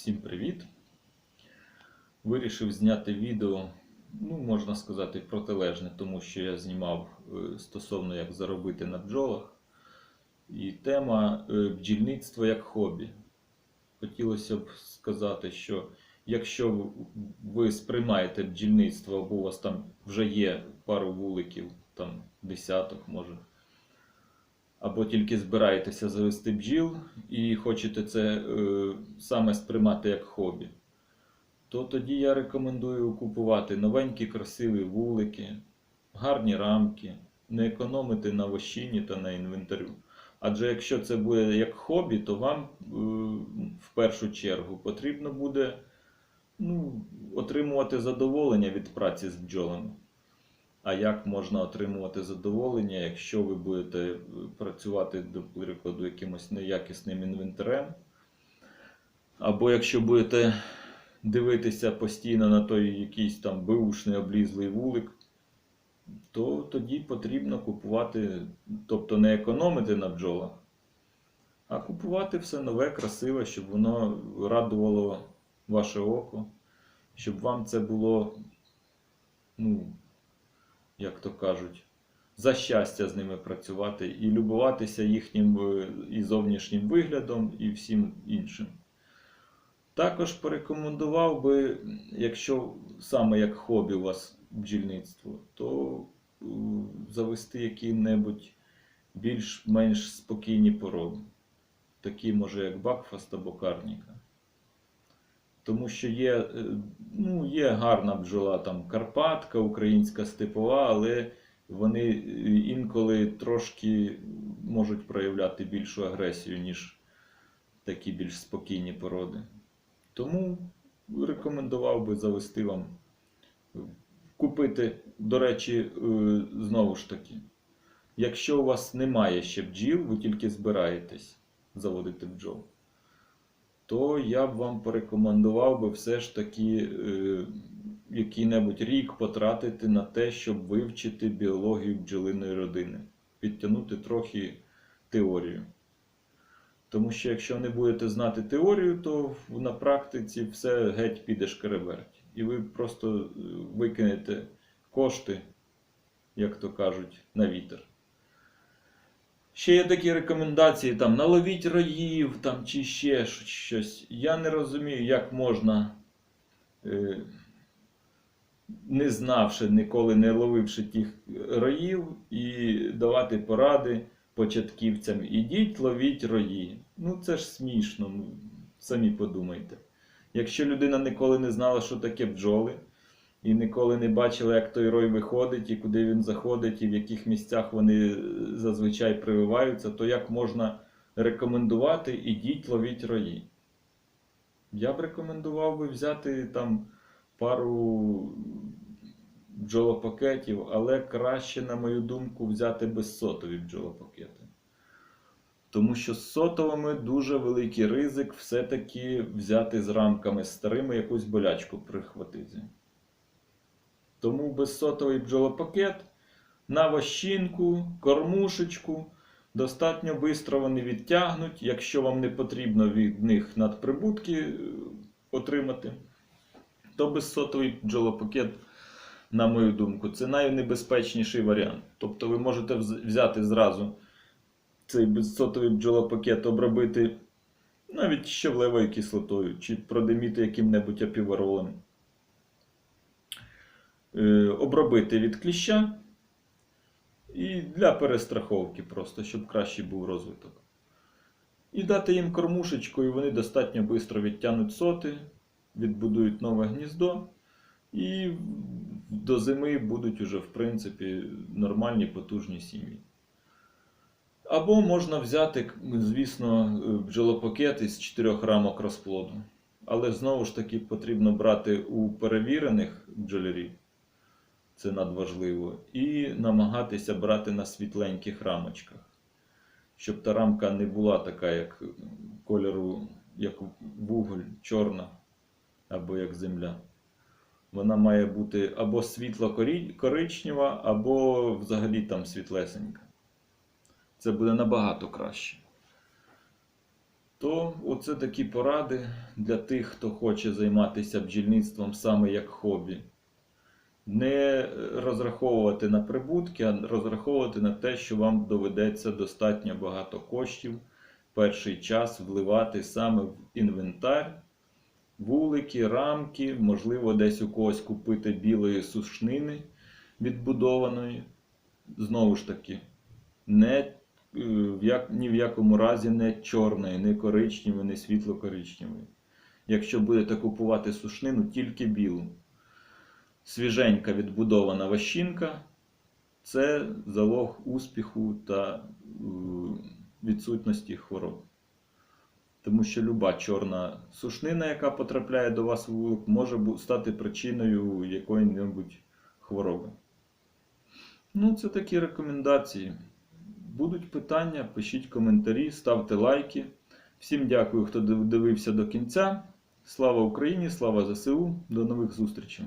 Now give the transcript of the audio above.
Всім привіт! Вирішив зняти відео, ну, можна сказати, протилежне, тому що я знімав е, стосовно як заробити на бджолах. І тема е, бджільництво як хобі. Хотілося б сказати, що якщо ви сприймаєте бджільництво, або у вас там вже є пару вуликів, там десяток може, або тільки збираєтеся завести бджіл і хочете це е, саме сприймати як хобі, то тоді я рекомендую купувати новенькі красиві вулики, гарні рамки, не економити на вощині та на інвентарю. Адже якщо це буде як хобі, то вам е, в першу чергу потрібно буде ну, отримувати задоволення від праці з бджолами. А як можна отримувати задоволення, якщо ви будете е, працювати, до прикладу, якимось неякісним інвентарем? Або якщо будете дивитися постійно на той якийсь там беушний облізлий вулик, то тоді потрібно купувати, тобто не економити на бджолах, а купувати все нове, красиве, щоб воно радувало ваше око, щоб вам це було, ну, як то кажуть, за щастя з ними працювати і любуватися їхнім е, і зовнішнім виглядом, і всім іншим. Також порекомендував би, якщо саме як хобі у вас бджільництво, то е, завести які-небудь більш-менш спокійні породи. Такі, може, як Бакфаст або Карніка. Тому що є, е, ну, є гарна бджола, там Карпатка, українська степова, але вони е, інколи трошки можуть проявляти більшу агресію, ніж такі більш спокійні породи. Тому рекомендував би завести вам, купити, до речі, е, знову ж таки, якщо у вас немає ще бджіл, ви тільки збираєтесь заводити бджол, то я б вам порекомендував би все ж таки е, який-небудь рік потратити на те, щоб вивчити біологію бджолиної родини, підтягнути трохи теорію. Тому що якщо не будете знати теорію, то на практиці все геть піде шкереберть. І ви просто е, викинете кошти, як то кажуть, на вітер. Ще є такі рекомендації, там наловіть роїв там, чи ще щось. Я не розумію, як можна, е, не знавши, ніколи не ловивши тих роїв, і давати поради початківцям. Ідіть, ловіть рої. Ну це ж смішно, ну, самі подумайте. Якщо людина ніколи не знала, що таке бджоли, і ніколи не бачила, як той рой виходить, і куди він заходить, і в яких місцях вони зазвичай прививаються, то як можна рекомендувати ідіть ловіть рої? Я б рекомендував би взяти там пару бджолопакетів, але краще, на мою думку, взяти безсотові бджолопакети. Тому що з сотовими дуже великий ризик все-таки взяти з рамками старими якусь болячку прихватити. Тому безсотовий бджолопакет на вощинку, кормушечку. Достатньо швидко вони відтягнуть, якщо вам не потрібно від них надприбутки е, отримати, то безсотовий бджолопакет, на мою думку, це найнебезпечніший варіант. Тобто ви можете взяти зразу цей безсотовий бджолопакет, обробити навіть щавлевою кислотою, чи продиміти яким-небудь апіваролем. Е, обробити від кліща і для перестраховки, просто, щоб кращий був розвиток. І дати їм кормушечку, і вони достатньо швидко відтягнуть соти, відбудують нове гніздо. І до зими будуть уже, в принципі, нормальні потужні сім'ї. Або можна взяти, звісно, бджолопакет із 4 рамок розплоду. Але знову ж таки потрібно брати у перевірених бджолярів, це надважливо, і намагатися брати на світленьких рамочках, щоб та рамка не була така, як кольору, як вуголь, чорна, або як земля. Вона має бути або світло-коричнева, або взагалі там світлесенька. Це буде набагато краще. То оце такі поради для тих, хто хоче займатися бджільництвом саме як хобі. Не розраховувати на прибутки, а розраховувати на те, що вам доведеться достатньо багато коштів перший час вливати саме в інвентар, вулики, рамки, можливо, десь у когось купити білої сушнини відбудованої. Знову ж таки, не, е, як, ні в якому разі не чорної, не коричневої, не світло-коричневої. Якщо будете купувати сушнину, тільки білу. Свіженька відбудована ващинка це залог успіху та е, відсутності хвороб. Тому що люба чорна сушнина, яка потрапляє до вас в вулик, може стати причиною якої-небудь хвороби. Ну, це такі рекомендації. Будуть питання, пишіть коментарі, ставте лайки. Всім дякую, хто дивився до кінця. Слава Україні, слава ЗСУ. До нових зустрічей!